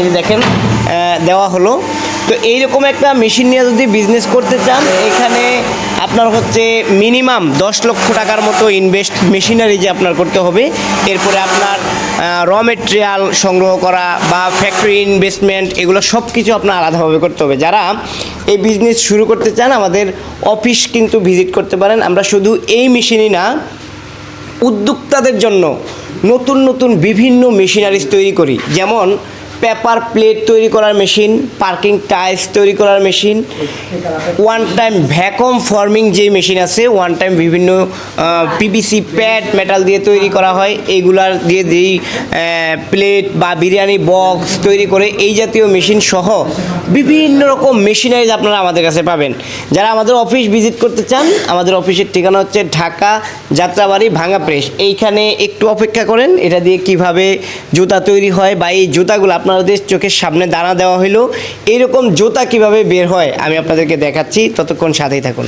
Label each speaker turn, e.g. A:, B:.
A: এই দেখেন দেওয়া হলো। তো এইরকম একটা মেশিন নিয়ে যদি বিজনেস করতে চান, এখানে আপনার হচ্ছে মিনিমাম দশ লক্ষ টাকার মতো ইনভেস্ট মেশিনারি যে আপনার করতে হবে, এরপরে আপনার র মেটেরিয়াল সংগ্রহ করা বা ফ্যাক্টরি ইনভেস্টমেন্ট এগুলো সব কিছু আপনার আলাদাভাবে করতে হবে। যারা এই বিজনেস শুরু করতে চান, আমাদের অফিস কিন্তু ভিজিট করতে পারেন। আমরা শুধু এই মেশিনই না, উদ্যোক্তাদের জন্য নতুন নতুন বিভিন্ন মেশিনারিজ তৈরি করি। যেমন পেপার প্লেট তৈরি করার মেশিন, পার্কিং টাইলস তৈরি করার machine one time vacuum forming যে মেশিন আছে ওয়ান টাইম বিভিন্ন পিভিসি প্যাড মেটাল দিয়ে তৈরি করা হয়। এইগুলার দিয়ে যেই প্লেট বা বিরিয়ানি বক্স তৈরি করে এই জাতীয় মেশিন সহ বিভিন্ন রকম মেশিনারিজ আপনারা আমাদের কাছে পাবেন। যারা আমাদের অফিস ভিজিট করতে চান, আমাদের অফিসের ঠিকানা হচ্ছে ঢাকা যাত্রাবাড়ি ভাঙা প্রেস এইখানে একটু অপেক্ষা করেন, এটা দিয়ে কীভাবে জুতা তৈরি হয় বা এই জুতাগুলো আপনাদের চোখের সামনে দানা দেওয়া হলো এইরকম জোতা কীভাবে বের হয় আমি আপনাদেরকে দেখাচ্ছি। ততক্ষণ সাথেই থাকুন।